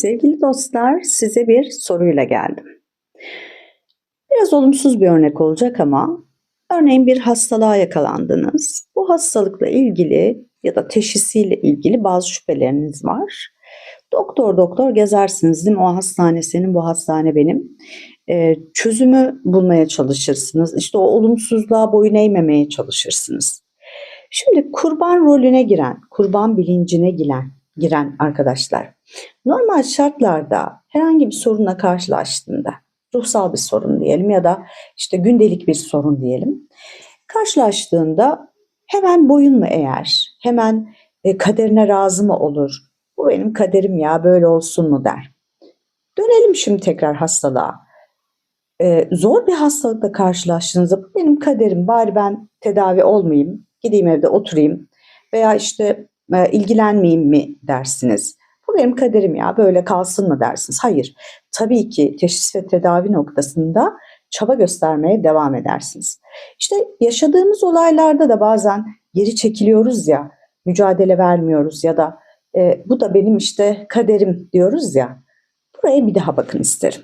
Sevgili dostlar, size bir soruyla geldim. Biraz olumsuz bir örnek olacak ama örneğin bir hastalığa yakalandınız. Bu hastalıkla ilgili ya da teşhisiyle ilgili bazı şüpheleriniz var. Doktor doktor gezersiniz değil mi? O hastane senin, bu hastane benim. Ee, çözümü bulmaya çalışırsınız. İşte o olumsuzluğa boyun eğmemeye çalışırsınız. Şimdi kurban rolüne giren, kurban bilincine giren, giren arkadaşlar normal şartlarda herhangi bir sorunla karşılaştığında ruhsal bir sorun diyelim ya da işte gündelik bir sorun diyelim. Karşılaştığında hemen boyun mu eğer, hemen e, kaderine razı mı olur, bu benim kaderim ya böyle olsun mu der. Dönelim şimdi tekrar hastalığa. Ee, zor bir hastalıkla karşılaştığınızda bu benim kaderim bari ben tedavi olmayayım, gideyim evde oturayım veya işte e, ilgilenmeyeyim mi dersiniz. Bu benim kaderim ya böyle kalsın mı dersiniz. Hayır tabii ki teşhis ve tedavi noktasında çaba göstermeye devam edersiniz. İşte yaşadığımız olaylarda da bazen geri çekiliyoruz ya, mücadele vermiyoruz ya da e, bu da benim işte kaderim diyoruz ya. Buraya bir daha bakın isterim.